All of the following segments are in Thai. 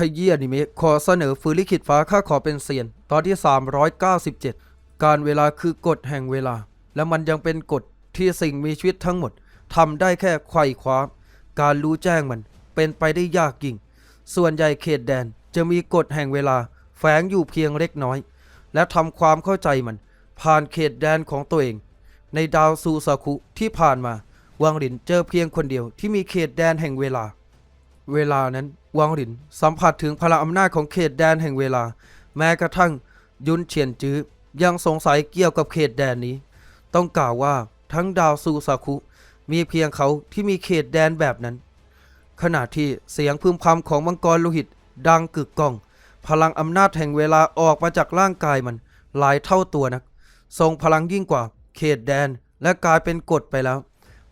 ขยี้อนิเมะขอเสนอฟื้นลิขิตฟ้าข้าขอเป็นเซียน ตอนที่ 397 การเวลาคือกฎแห่งเวลา และมันยังเป็นกฎที่สิ่งมีชีวิตทั้งหมดทำได้แค่ไขว่คว้า การรู้แจ้งมันเป็นไปได้ยากยิ่ง ส่วนใหญ่เขตแดนจะมีกฎแห่งเวลาแฝงอยู่เพียงเล็กน้อย และทำความเข้าใจมัน ผ่านเขตแดนของตัวเอง ในดาวซูซาคุที่ผ่านมา วังหลินเจอเพียงคนเดียวที่มีเขตแดนแห่งเวลา เวลานั้น วังหลินสัมผัสถึงพลังอำนาจของเขตแดนแห่งเวลา แม้กระทั่งยุนเฉียนจื้อยังสงสัยเกี่ยวกับเขตแดนนี้ ต้องกล่าวว่าทั้งดาวซูซาคุมีเพียงเขาที่มีเขตแดนแบบนั้น ขณะที่เสียงพึมพำของมังกรโลหิตดังกึกก้อง พลังอำนาจแห่งเวลาออกมาจากร่างกายมัน หลายเท่าตัวนักทรงพลังยิ่งกว่าเขตแดนและกลายเป็นกฎไปแล้ว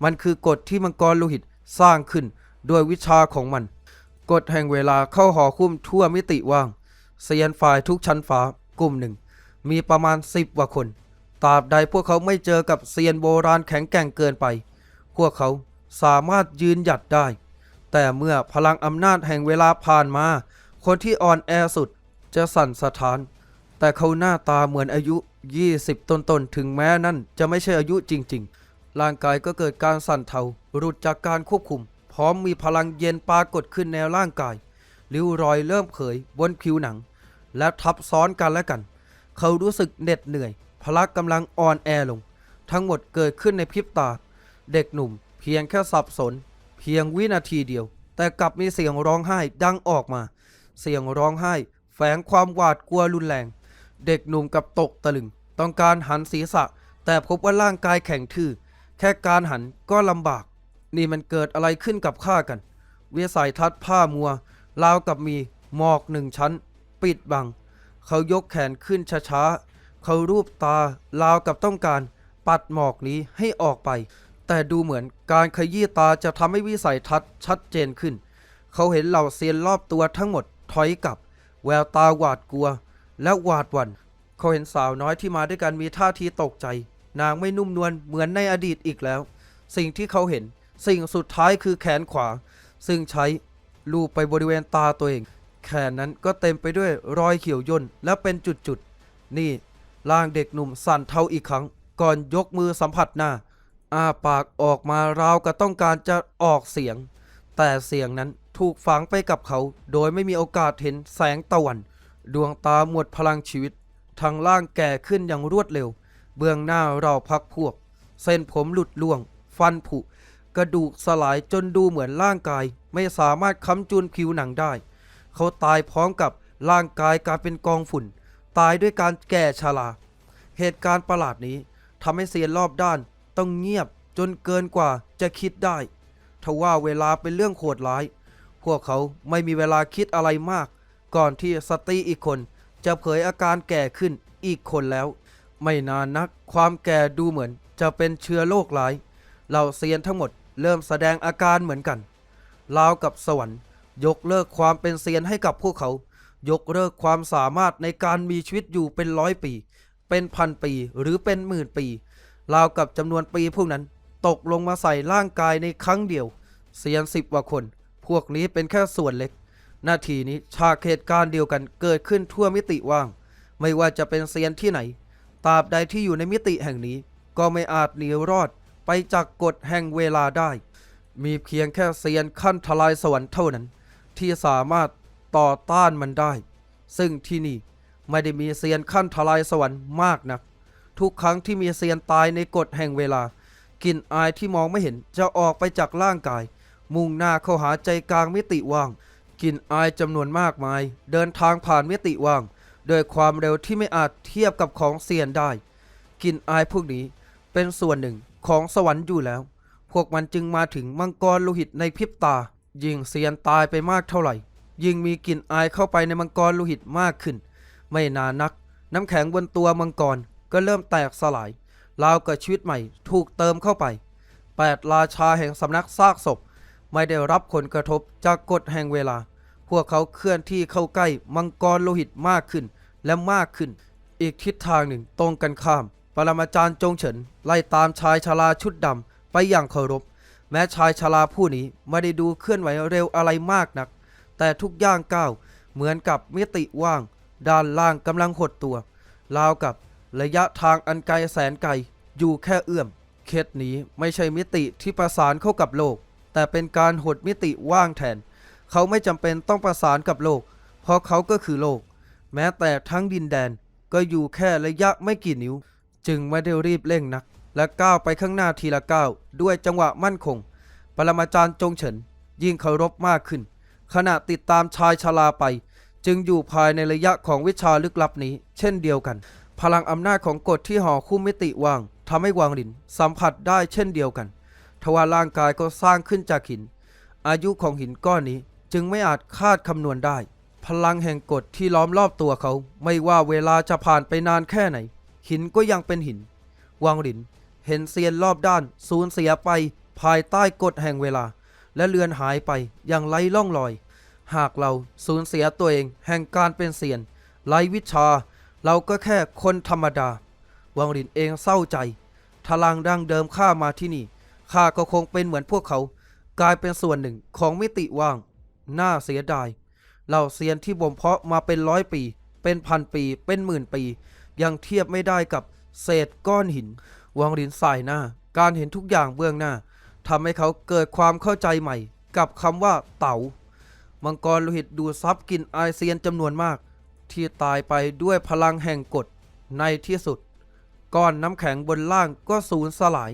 มันคือกฎที่มังกรโลหิตสร้างขึ้น ด้วยวิชาของมัน กฎแห่งเวลาเข้าหอคุ้มทั่วมิติว่างเซียนฝ่ายทุกชั้นฟ้ากลุ่มหนึ่ง มีประมาณสิบกว่าคนตราบใดพวกเขาไม่เจอกับเซียนโบราณแข็งแกร่งเกินไป พวกเขาสามารถยืนหยัดได้ แต่เมื่อพลังอำนาจแห่งเวลาผ่านมา คนที่อ่อนแอสุดจะสั่นสะท้าน แต่เขาหน้าตาเหมือนอายุ 20 ต้นๆ ถึงแม้นั่นจะไม่ใช่อายุจริง ๆ ร่างกายก็เกิดการสั่นเทาหลุดจากการควบคุม ร้อมมีพลังเย็นปรากฏขึ้นในร่างกายริ้วรอยเริ่มเผยบนผิวหนัง และทับซ้อนกันและกัน เขารู้สึกเหน็ดเหนื่อย พละกำลังอ่อนแอลง ทั้งหมดเกิดขึ้นในพริบตา เด็กหนุ่มเพียงแค่สับสน เพียงวินาทีเดียว แต่กลับมีเสียงร้องไห้ดังออกมา เสียงร้องไห้ แฝงความหวาดกลัวรุนแรง เด็กหนุ่มกับตกตะลึง ต้องการหันศีรษะ แต่พบว่าร่างกายแข็งทื่อ แค่การหันก็ลำบาก นี่มันเกิดอะไรขึ้นกับข้ากัน เวิสัยทัศผ้ามัวราวกับมีหมอกหนึ่งชั้น ปิดบัง เขายกแขนขึ้นช้าๆ เขารูปตาราวกับต้องการ ปัดหมอกนี้ให้ออกไป แต่ดูเหมือนการขยี้ตาจะทำให้วิสัยทัศน์ชัดเจนขึ้น เขาเห็นเหล่าเซียนรอบตัวทั้งหมดถอยกลับ แววตาหวาดกลัว และหวาดหวัน่นเขาเห็นสาวน้อยที่มาด้วยกันมีท่าทีตกใจ นางไม่นุ่มนวลเหมือนในอดีตอีกแล้ว สิ่งที่เขาเห็น สิ่งสุดท้ายคือแขนขวา ซึ่งใช้ลูบไปบริเวณตาตัวเอง แขนนั้นก็เต็มไปด้วยรอยเขียวย่นและเป็นจุดๆ นี่ร่างเด็กหนุ่มสั่นเทาอีกครั้ง ก่อนยกมือสัมผัสหน้า อ้าปากออกมาราวกับต้องการจะออกเสียง แต่เสียงนั้นถูกฝังไปกับเขา โดยไม่มีโอกาสเห็นแสงตะวัน ดวงตาหมดพลังชีวิต ทางล่างแก่ขึ้นอย่างรวดเร็ว เบื้องหน้าเราพักพวก เส้นผมหลุดล่วง ฟันผุ กระดูกสลายจนดูเหมือนร่างกาย ไม่สามารถค้ำจุนผิวหนังได้ เขาตายพร้อมกับร่างกายกลายเป็นกองฝุ่น ตายด้วยการแก่ชรา เหตุการณ์ประหลาดนี้ทำให้เซียนรอบด้านต้องเงียบจนเกินกว่าจะคิดได้ทว่าเวลาเป็นเรื่องโหดร้าย พวกเขาไม่มีเวลาคิดอะไรมาก ก่อนที่สตีอีกคน จะเผยอาการแก่ขึ้นอีกคนแล้ว ไม่นานนักความแก่ดูเหมือนจะเป็นเชื้อโรคร้าย เหล่าเซียนทั้งหมด เริ่มแสดงอาการเหมือนกันราวกับสวรรค์ ยกเลิกความเป็นเซียนให้กับพวกเขา ยกเลิกความสามารถในการมีชีวิตอยู่เป็นร้อยปี เป็นพันปีหรือเป็นหมื่นปีราวกับจำนวนปีพวกนั้น ตกลงมาใส่ร่างกายในครั้งเดียว เซียนสิบกว่าคน พวกนี้เป็นแค่ส่วนเล็ก นาทีนี้ฉากเหตุการณ์เดียวกันเกิดขึ้นทั่วมิติว่าง ไม่ว่าจะเป็นเซียนที่ไหนตราบใดที่อยู่ในมิติแห่งนี้ ก็ไม่อาจหนีรอด ไปจากกฎแห่งเวลาได้ มีเพียงแค่เซียนขั้นทลายสวรรค์เท่านั้น ที่สามารถต่อต้านมันได้ ซึ่งที่นี่ไม่ได้มีเซียนขั้นทลายสวรรค์มากนัก ทุกครั้งที่มีเซียนตายในกฎแห่งเวลากลิ่นอายที่มองไม่เห็นจะออกไปจากร่างกาย มุ่งหน้าเข้าหาใจกลางมิติว่างกลิ่นอายจำนวนมากมาย เดินทางผ่านมิติว่างด้วยความเร็วที่ไม่อาจเทียบกับของเซียนได้กลิ่นอายพวกนี้เป็นส่วนหนึ่ง ของสวรรค์อยู่แล้ว พวกมันจึงมาถึงมังกรโลหิตในพริบตา ยิ่งเซียนตายไปมากเท่าไหร่ ยิ่งมีกลิ่นอายเข้าไปในมังกรโลหิตมากขึ้น ไม่นานนัก น้ำแข็งบนตัวมังกรก็เริ่มแตกสลายราวกับชีวิตใหม่ถูกเติมเข้าไปแปดราชาแห่งสำนักซากศพ ไม่ได้รับผลกระทบจากกฎแห่งเวลา พวกเขาเคลื่อนที่เข้าใกล้มังกรโลหิตมากขึ้นและมากขึ้น อีกทิศทางหนึ่งตรงกันข้าม ปรมาจารย์จงเฉินไล่ตามชายชราชุดดำไปอย่างเคารพ แม้ชายชราผู้นี้ไม่ได้ดูเคลื่อนไหวเร็วอะไรมากนัก แต่ทุกย่างก้าวเหมือนกับมิติว่าง ด้านล่างกำลังหดตัวราวกับระยะทางอันไกลแสนไกลอยู่แค่เอื้อมเคสนี้ไม่ใช่มิติที่ประสานเข้ากับโลก แต่เป็นการหดมิติว่างแทน เขาไม่จำเป็นต้องประสานกับโลก เพราะเขาก็คือโลก แม้แต่ทั้งดินแดนก็อยู่แค่ระยะไม่กี่นิ้ว จึงไม่ได้รีบเร่งนัก และก้าวไปข้างหน้าทีละก้าวด้วยจังหวะมั่นคง ปรมาจารย์จงเฉิน ยิ่งเคารพมากขึ้น ขณะติดตามชายชราไป จึงอยู่ภายในระยะของวิชาลึกลับนี้ เช่นเดียวกัน พลังอำนาจของกฎที่ห่อคู่มิติวางทำให้วางหลินสัมผัสได้เช่นเดียวกันทว่าร่างกายก็สร้างขึ้นจากหิน อายุของหินก้อนนี้จึงไม่อาจคาดคำนวณได้ พลังแห่งกฎที่ล้อมรอบตัวเขา ไม่ว่าเวลาจะผ่านไปนานแค่ไหน หินก็ยังเป็นหินวางหลิน เห็นเซียนรอบด้านสูญเสียไปภายใต้กฎแห่งเวลา และเลือนหายไปอย่างไร้ร่องรอย หากเราสูญเสียตัวเองแห่งการเป็นเซียนไร้วิชา เราก็แค่คนธรรมดา วังหลินเองเศร้าใจพลังดังเดิมข้ามาที่นี่ข้าก็คงเป็นเหมือนพวกเขา กลายเป็นส่วนหนึ่งของมิติว่าง น่าเสียดายเหล่าเซียนที่บ่มเพาะมาเป็นร้อยปี เป็นพันปี เป็นหมื่นปี ยังเทียบไม่ได้กับเศษก้อนหิน วังหลินสายหน้า การเห็นทุกอย่างเบื้องหน้าทำให้เขาเกิดความเข้าใจใหม่ กับคำว่าเต๋ามังกรโลหิตดูซับกินอาเซียนจำนวนมาก ที่ตายไปด้วยพลังแห่งกฎในที่สุด ก้อนน้ำแข็งบนล่างก็สูญสลาย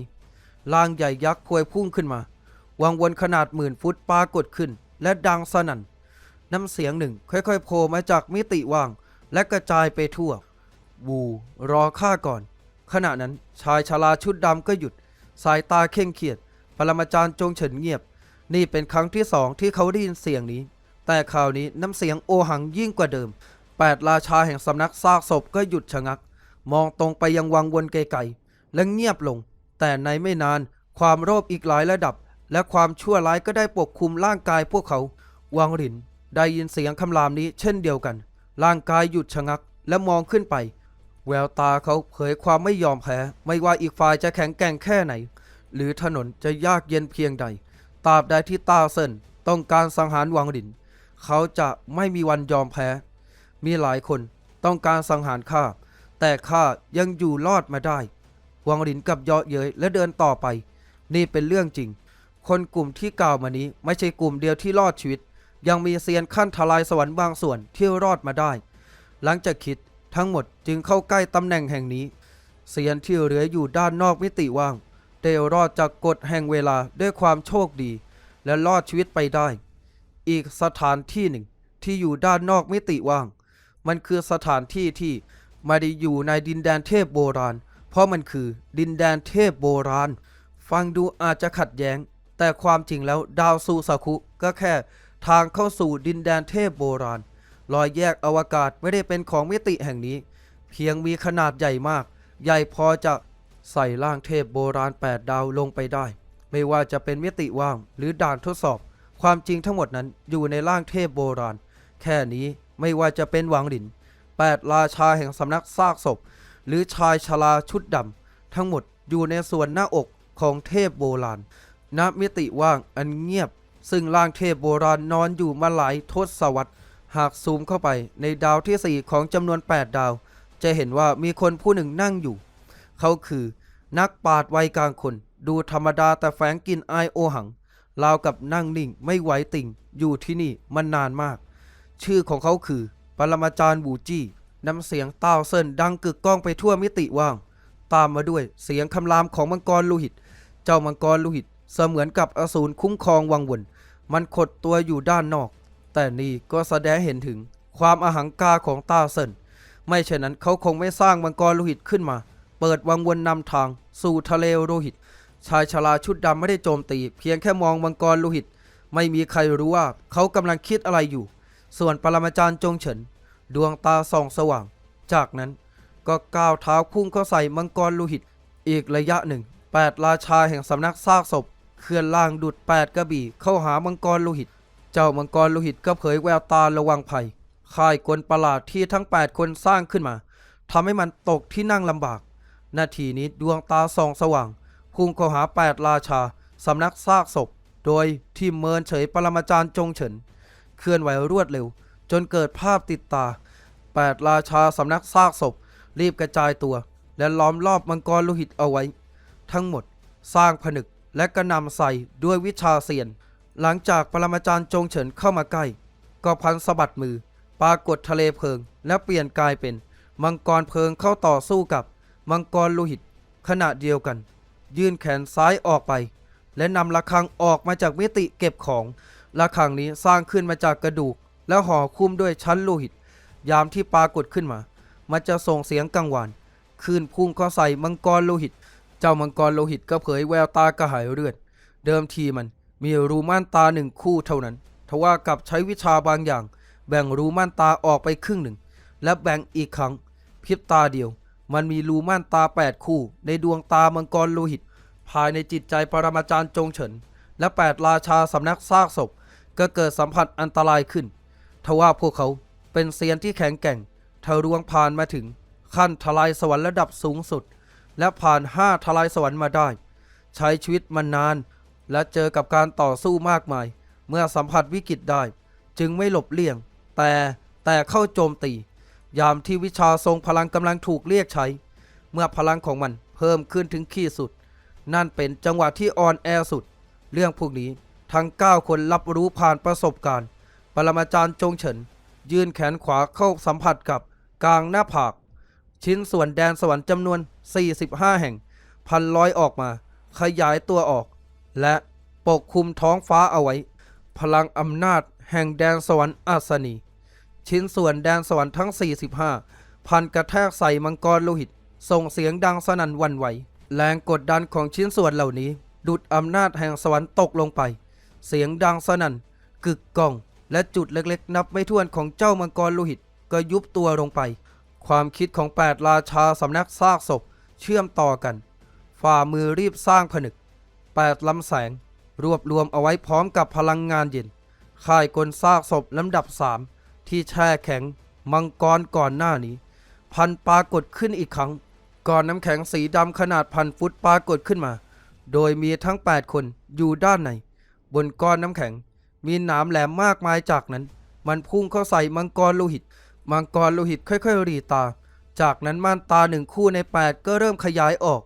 ล่างใหญ่ยักษ์พวยพุ่งขึ้นมา วังวนขนาดหมื่นฟุตปรากฏขึ้น และดังสนั่น น้ำเสียงหนึ่งค่อยๆโผล่มาจากมิติว่าง และกระจายไปทั่ว วูรอข้าก่อน ขณะนั้นชายชราชุดดำก็หยุด สายตาเข่งเคียดปรมาจารย์จงเฉินเงียบ นี่เป็นครั้งที่สองที่เขาได้ยินเสียงนี้ แต่คราวนี้น้ำเสียงโอหังยิ่งกว่าเดิมแปดราชาแห่งสำนักซากศพก็หยุดชะงัก มองตรงไปยังวังวนไกลๆและเงียบลง แต่ในไม่นานความโลภอีกหลายระดับ และความชั่วร้ายก็ได้ปกคลุมร่างกายพวกเขาวังหลินได้ยินเสียงคำรามนี้เช่นเดียวกัน ร่างกายหยุดชะงักและมองขึ้นไป แววตาเขาเผยความไม่ยอมแพ้ ไม่ว่าอีกฝ่ายจะแข็งแกร่งแค่ไหน หรือถนนจะยากเย็นเพียงใดตราบใดที่ตาเซินต้องการสังหารวังหลิน เขาจะไม่มีวันยอมแพ้ มีหลายคนต้องการสังหารข้า แต่ข้ายังอยู่รอดมาได้ วังหลินกับเยาะเย้ยและเดินต่อไป นี่เป็นเรื่องจริง คนกลุ่มที่กล่าวมานี้ไม่ใช่กลุ่มเดียวที่รอดชีวิต ยังมีเซียนขั้นทลายสวรรค์บางส่วนที่รอดมาได้ หลังจากคิด ทั้งหมดจึงเข้าใกล้ตำแหน่งแห่งนี้เซียนที่เหลืออยู่ด้านนอกมิติว่าง ได้รอดจากกฎแห่งเวลาด้วยความโชคดี และรอดชีวิตไปได้ อีกสถานที่หนึ่งที่อยู่ด้านนอกมิติว่าง มันคือสถานที่ที่ไม่ได้อยู่ในดินแดนเทพโบราณ เพราะมันคือดินแดนเทพโบราณ ฟังดูอาจจะขัดแย้ง แต่ความจริงแล้วดาวซูซาคุก็แค่ทางเข้าสู่ดินแดนเทพโบราณ รอยแยกอวกาศไม่ได้เป็นของมิติแห่งนี้ เพียงมีขนาดใหญ่มาก ใหญ่พอจะใส่ร่างเทพโบราณ 8 ดาวลงไปได้ ไม่ว่าจะเป็นมิติว่างหรือด่านทดสอบ ความจริงทั้งหมดนั้นอยู่ในร่างเทพโบราณ แค่นี้ไม่ว่าจะเป็นหวังหลิน8ราชาแห่งสำนักซากศพ หรือชายชราชุดดำทั้งหมดอยู่ในส่วนหน้าอกของเทพโบราณณมิติว่างอันเงียบ ซึ่งร่างเทพโบราณนอนอยู่มาหลายทศวรรษ หากซูมเข้าไปในดาวที่ 4 ของจำนวน 8 ดาว จะเห็นว่ามีคนผู้หนึ่งนั่งอยู่ เขาคือนักปราดวัยกลางคน ดูธรรมดาแต่แฝงกลินอายโอหังราวกับนั่งนิ่งไม่ไหวติ่ง อยู่ที่นี่มันนานมาก ชื่อของเขาคือ ปรมาจารย์บูจี้น้ำเสียงต้าวเซินดังกึกก้องไปทั่วมิติว่าง ตามมาด้วยเสียงคำรามของมังกรลูหิต เจ้ามังกรลูหิตเสมือนกับอสูรคุ้มครองวังวน มันขดตัวอยู่ด้านนอก แต่นี่ก็แสดงเห็นถึงความอหังการของต้าเซินไม่เช่นนั้นเขาคงไม่สร้างมังกรโลหิตขึ้นมา เปิดวังวนนำทางสู่ทะเลโลหิต ชายชราชุดดำไม่ได้โจมตี เพียงแค่มองมังกรโลหิต ไม่มีใครรู้ว่าเขากำลังคิดอะไรอยู่ ส่วนปรมาจารย์จงเฉิน ดวงตาส่องสว่าง จากนั้นก็ก้าวเท้าพุ่งเข้าใส่มังกรโลหิต อีกระยะหนึ่งแปดราชาแห่งสำนักซากศพเคลื่อนล่างดุดแปดกระบี่เข้าหามังกรโลหิต เจ้ามังกรโลหิตก็เผยแววตาระวังภัยค่ายกลประหลาดที่ทั้ง 8 คนสร้างขึ้นมาทำให้มันตกที่นั่งลำบาก นาทีนี้ดวงตาส่องสว่าง พุ่งเข้าหา 8 ราชาสำนักซากศพ โดยที่เมินเฉยปรมาจารย์จงเฉิน เคลื่อนไหวรวดเร็ว จนเกิดภาพติดตาแปดราชาสำนักซากศพ รีบกระจายตัว และล้อมรอบมังกรโลหิตเอาไว้ ทั้งหมด สร้างผนึกและกระนำใส่ด้วยวิชาเซียน หลังจากปรมาจารย์จงเฉินเข้ามาใกล้ ก็พันสะบัดมือปรากฏทะเลเพลิง และเปลี่ยนกลายเป็น มังกรเพลิงเข้าต่อสู้กับ มังกรโลหิต ขณะเดียวกัน ยื่นแขนซ้ายออกไป และนำระฆังออกมาจากมิติเก็บของระฆังนี้สร้างขึ้นมาจากกระดูก แล้วห่อคุ้มด้วยชั้นโลหิต ยามที่ปรากฏขึ้นมา มันจะส่งเสียงกังวานคลื่นพุ่งเข้าใส่มังกรโลหิต เจ้ามังกรโลหิตก็เผยแววตากระหายเลือด เดิมทีมัน มีรูม่านตาหนึ่งคู่เท่านั้น ทว่ากับใช้วิชาบางอย่าง แบ่งรูม่านตาออกไปครึ่งหนึ่ง และแบ่งอีกครั้งพริบตาเดียว มันมีรูม่านตาแปดคู่ ในดวงตามังกรโลหิต ภายในจิตใจปรมาจารย์จงเฉิน และแปดราชาสำนักซากศพ ก็เกิดสัมผัสอันตรายขึ้น ทว่าพวกเขาเป็นเซียนที่แข็งแกร่งทะลวงผ่านมาถึง ขั้นทลายสวรรค์ระดับสูงสุด และผ่านห้าทลายสวรรค์มาได้ ใช้ชีวิตมานาน และเจอกับการต่อสู้มากมาย เมื่อสัมผัสวิกฤตได้ จึงไม่หลบเลี่ยง แต่แต่เข้าโจมตี ยามที่วิชาทรงพลังกำลังถูกเรียกใช้ เมื่อพลังของมันเพิ่มขึ้นถึงขีดสุด นั่นเป็นจังหวะที่อ่อนแอสุด เรื่องพวกนี้ทั้ง 9 คนรับรู้ผ่านประสบการณ์ ปรมาจารย์จงเฉิน ยื่นแขนขวาเข้าสัมผัสกับกลางหน้าผาก ชิ้นส่วนแดนสวรรค์จำนวน 45 แห่ง พันร้อยออกมา ขยายตัวออก และปกคลุมท้องฟ้าเอาไว้ พลังอำนาจแห่งแดนสวรรค์อัศนี ชิ้นส่วนแดนสวรรค์ทั้ง 45 พันกระแทกใส่มังกรโลหิต ส่งเสียงดังสนั่นวันไหว แรงกดดันของชิ้นส่วนเหล่านี้ ดุดอำนาจแห่งสวรรค์ตกลงไป เสียงดังสนั่น กึกก้อง และจุดเล็กๆ นับไม่ถ้วนของเจ้ามังกรโลหิต ก็ยุบตัวลงไป ความคิดของแปดราชาสำนักซากศพ เชื่อมต่อกัน ฝ่ามือรีบสร้างผนึก แปดลำแสงรวบรวมเอาไว้พร้อมกับพลังงานเย็น ค่ายกลซากศพลำดับสามที่แช่แข็ง มังกรก่อนหน้านี้ พันปรากฏขึ้นอีกครั้ง ก่อนน้ำแข็งสีดำขนาดพันฟุตปรากฏขึ้นมา โดยมีทั้ง 8 คนอยู่ด้านใน บนก้อนน้ำแข็ง มีหนามแหลมมากมายจากนั้น มันพุ่งเข้าใส่มังกรโลหิต มังกรโลหิตค่อยๆหรีตา จากนั้นม่านตาหนึ่งคู่ใน 8 ก็เริ่มขยายออก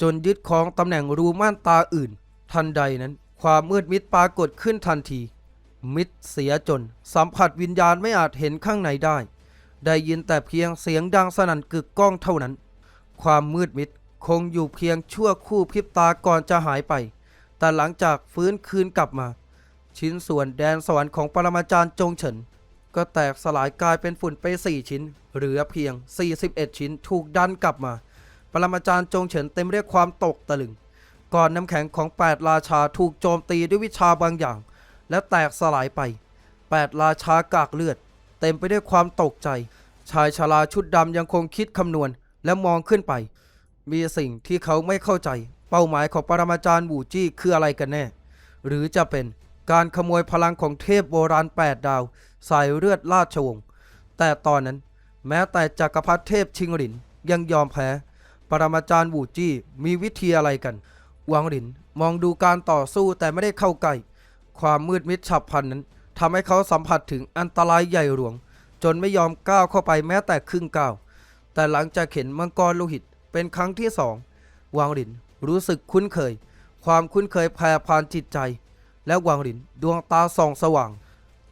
จนยึดครองตำแหน่งรูม่านตาอื่น ทันใดนั้น ความมืดมิดปรากฏขึ้นทันที มิดเสียจน สัมผัสวิญญาณไม่อาจเห็นข้างในได้ ได้ยินแต่เพียงเสียงดังสนั่นกึกก้องเท่านั้น ความมืดมิดคงอยู่เพียงชั่วคู่พริบตาก่อนจะหายไป แต่หลังจากฟื้นคืนกลับมา ชิ้นส่วนแดนสวรรค์ของปรมาจารย์จงเฉินก็แตกสลายกลายเป็นฝุ่นไป 4 ชิ้น เหลือเพียง 41 ชิ้นถูกดันกลับมา ปรมาจารย์จงเฉินเต็มเรียกความตกตะลึง ก่อนน้ำแข็งของ 8 ราชาถูกโจมตีด้วยวิชาบางอย่าง และแตกสลายไป 8 ราชากากเลือด เต็มไปด้วยความตกใจ ชายชราชุดดำยังคงคิดคำนวณและมองขึ้นไป มีสิ่งที่เขาไม่เข้าใจ เป้าหมายของปรมาจารย์บูจี้คืออะไรกันแน่ หรือจะเป็นการขโมยพลังของเทพโบราณ 8 ดาว สายเลือดราชวงศ์แต่ตอนนั้น แม้แต่จักรพรรดิเทพชิงหลินยังยอมแพ้ ปรมาจารย์บูจี้มีวิธีอะไรกัน หวังหลินมองดูการต่อสู้แต่ไม่ได้เข้าใกล้ ความมืดมิดฉับพลันนั้นทำให้เขาสัมผัสถึงอันตรายใหญ่หลวง จนไม่ยอมก้าวเข้าไปแม้แต่ครึ่งก้าว แต่หลังจากเห็นมังกรโลหิตเป็นครั้งที่สองวางหลินรู้สึกคุ้นเคย ความคุ้นเคยแผ่ผ่านจิตใจ และวางหลินดวงตาส่องสว่าง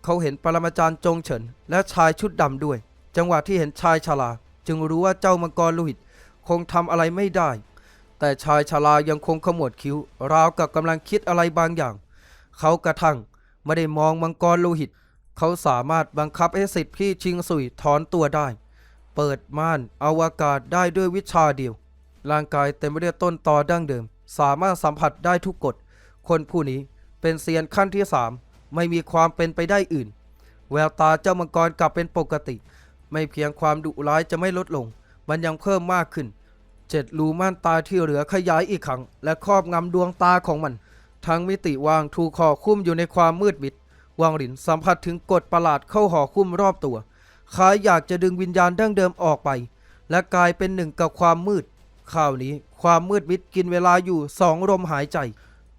เขาเห็นปรมาจารย์จงเฉิน และชายชุดดำด้วย จังหวะที่เห็นชายชราจึงรู้ว่าเจ้ามังกรโลหิต คงทำอะไรไม่ได้ แต่ชายชรายังคงขมวดคิ้ว ราวกับกำลังคิดอะไรบางอย่าง เขากระทั่งไม่ได้มองมังกรโลหิต เขาสามารถบังคับให้สิทธิ์พี่ชิงสุยถอนตัวได้ เปิดม่านอวกาศได้ด้วยวิชาเดียว ร่างกายเต็มไปด้วยต้นตอดั้งเดิม สามารถสัมผัสได้ทุกกฎ คนผู้นี้เป็นเซียนขั้นที่สามไม่มีความเป็นไปได้อื่น แววตาเจ้ามังกรกลับเป็นปกติ ไม่เพียงความดุร้ายจะไม่ลดลง มันยังเพิ่มมากขึ้นเจ็ดรูม่านตาที่เหลือขยายอีกครั้ง และครอบงำดวงตาของมัน ทั้งมิติวางถูกห่อคุ้มอยู่ในความมืดมิด วางหลินสัมผัสถึงกฎประหลาดเข้าห่อคุ้มรอบตัวคล้ายอยากจะดึงวิญญาณดั้งเดิมออกไป และกลายเป็นหนึ่งกับความมืดคราวนี้ความมืดมิดกินเวลาอยู่สองลมหายใจ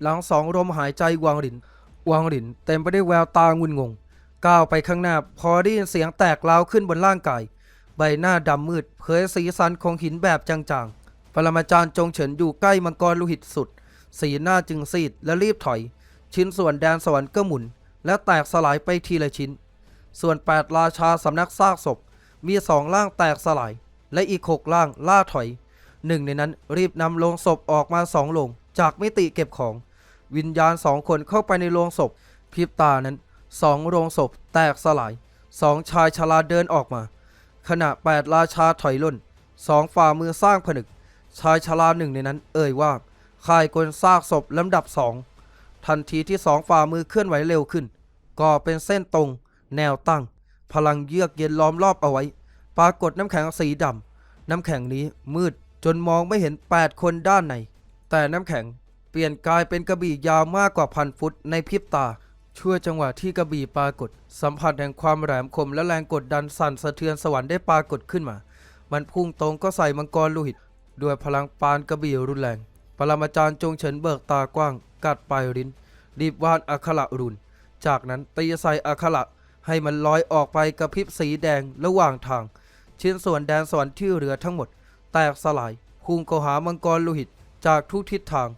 หลังสองลมหายใจวางหลิน วางหลินเต็มไปด้วยแววตางุนงง ก้าวไปข้างหน้าพอได้ยินเสียงแตกร้าวขึ้นบนร่างกาย บหน้าดำมืดเผยสีสันของหินแบบจางๆ ปรมาจารย์จงเฉินอยู่ใกล้มังกรลูหิตสุด สีหน้าจึงซีดและรีบถอย ชิ้นส่วนแดนสวรรค์ก็หมุน และแตกสลายไปทีละชิ้น ส่วนแปดราชาสำนักซากศพ มีสองร่างแตกสลาย และอีกหกร่างล่าถอย หนึ่งในนั้นรีบนำโลงศพออกมาสองโลง จากมิติเก็บของ วิญญาณสองคนเข้าไปในโลงศพพริบตานั้นสองโลงศพแตกสลายสองชายชราเดินออกมา ขณะแปดราชาถอยล่นสองฝ่ามือสร้างผนึก ชายชราหนึ่งในนั้น เอ่ยว่าค่ายกลซากศพลำดับสองทันทีที่สองฝ่ามือเคลื่อนไหวเร็วขึ้น ก็เป็นเส้นตรง แนวตั้ง พลังเยือกเย็นล้อมรอบเอาไว้ ปรากฏน้ำแข็งสีดำน้ำแข็งนี้มืดจนมองไม่เห็น 8 คนด้านในแต่น้ำแข็งเปลี่ยนกายเป็นกระบี่ยาวมากกว่าพันฟุตในพริบตา ชั่วจังหวะที่กระบี่ปรากฏ สัมผัสแห่งความแหลมคมและแรงกดดันสั่นสะเทือนสวรรค์ได้ปรากฏขึ้นมา มันพุ่งตรงก็ใส่มังกรลูหิต ด้วยพลังปานกระบี่รุนแรง ปรมาจารย์จงเฉินเบิกตากว้าง กัดปลายริ้น รีบวาดอักขระรุน จากนั้นตีใส่อักขระให้มันลอยออกไปกระพริบสีแดงระหว่างทาง ชิ้นส่วนแดนสวรรค์ที่เหลือทั้งหมด แตกสลายพุ่งเข้าหามังกรโลหิตจากทุกทิศทาง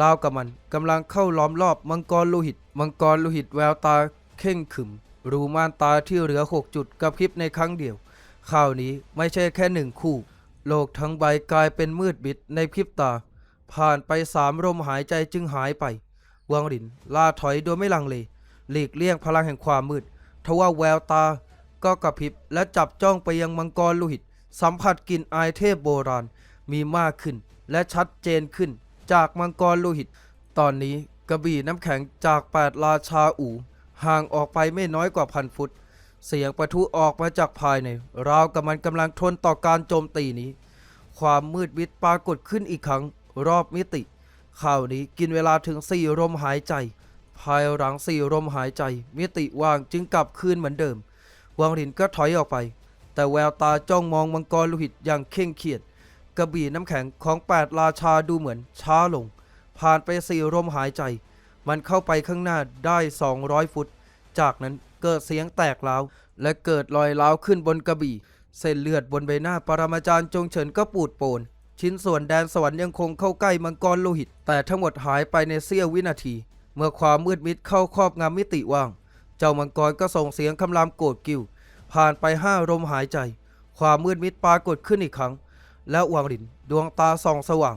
ราวกับมันกำลังเข้าล้อมรอบมังกรโลหิต มังกรโลหิตแววตาเข่งขึม รูม่านตาที่เหลือหกจุดกระพริบในครั้งเดียวข่าวนี้ไม่ใช่แค่หนึ่งคู่ โลกทั้งใบกลายเป็นมืดบิดในพริบตา ผ่านไปสามลมหายใจจึงหายไปวังหลินล่าถอยโดยไม่ลังเลหลีกเลี่ยงพลังแห่งความมืดทว่าแววตา ก็กระพริบและจับจ้องไปยังมังกรลูหิต สัมผัสกลิ่นอายเทพโบราณมีมากขึ้นและชัดเจนขึ้น จากมังกรโลหิต ตอนนี้กระบี่น้ำแข็งจากแปดราชาอู่ห่างออกไปไม่น้อยกว่าพันฟุต เสียงประทุออกมาจากภายใน ราวกับมันกำลังทนต่อการโจมตีนี้ ความมืดมิดปรากฏขึ้นอีกครั้ง รอบมิติข่าวนี้กินเวลาถึงสี่ลมหายใจ ภายหลังสี่ลมหายใจ มิติว่างจึงกลับคืนเหมือนเดิม วังหลินก็ถอยออกไป แต่แววตาจ้องมองมังกรลหิตอย่างเคร่งเครียด กระบี่น้ำแข็งของแปดราชาดูเหมือนช้าลง ผ่านไปสี่ลมหายใจ มันเข้าไปข้างหน้าได้ 200 ฟุต จากนั้นเกิดเสียงแตกร้าว และเกิดรอยร้าวขึ้นบนกระบี่ เส้นเลือดบนใบหน้าปรมาจารย์จงเฉินก็ปูดโปน ชิ้นส่วนแดนสวรรค์ยังคงเข้าใกล้มังกรโลหิต แต่ทั้งหมดหายไปในเสี้ยววินาที เมื่อความมืดมิดเข้าครอบงำมิติว่าง เจ้ามังกรก็ส่งเสียงคำรามโกรธกิวผ่านไปห้าลมหายใจ ความมืดมิดปรากฏขึ้นอีกครั้ง แล้ววางหลิน ดวงตาส่องสว่าง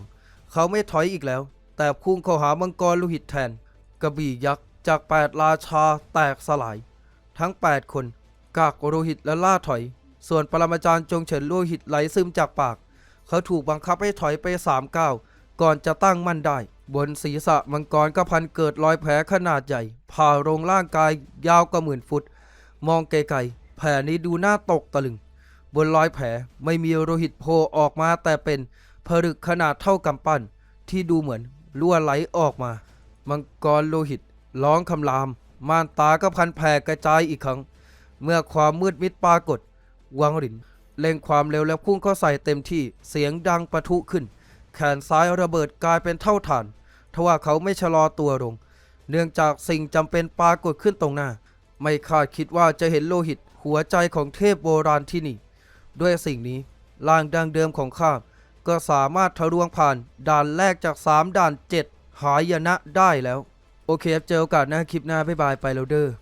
เขาไม่ถอยอีกแล้ว แต่พุ่งเข้าหามังกรลูหิตแทน กระบี่ยักษ์จากแปดราชาแตกสลาย ทั้ง 8 คน กากโลหิตและล่าถอย ส่วนปรมาจารย์จงเฉินโลหิตไหลซึมจากปาก เขาถูกบังคับให้ถอยไปสามก้าวก่อนจะตั้งมั่นได้ บนศีรษะมังกรก็พันเกิดรอยแผลขนาดใหญ่ ผ่าโรงร่างกายยาวกว่าหมื่นฟุต มองไกลๆแผลนี้ดูน่าตกตะลึง บนรอยแผลไม่มีโลหิตโผล่ออกมาแต่เป็นผลึกขนาดเท่ากำปั้นที่ดูเหมือนรั่วไหลออกมา มังกรโลหิตร้องคำราม ม่านตาก็พันแผ่กระจายอีกครั้ง เมื่อความมืดมิดปรากฏ วังหลินเร่งความเร็วแล้วพุ่งเข้าใส่เต็มที่เสียงดังปะทุขึ้น แขนซ้ายระเบิดกลายเป็นเท่าฐานทว่าเขาไม่ชะลอตัวลง เนื่องจากสิ่งจำเป็นปรากฏขึ้นตรงหน้า ไม่คาดคิดว่าจะเห็นโลหิตหัวใจของเทพโบราณที่นี่ ด้วยสิ่งนี้ร่างดังเดิมของข้าก็สามารถทะลวงผ่านด่านแรกจาก 3 ด่าน 7 หายนะได้แล้ว โอเคครับเจอโอกาสหน้าคลิปหน้าบ๊ายบายไปแล้วเด้อ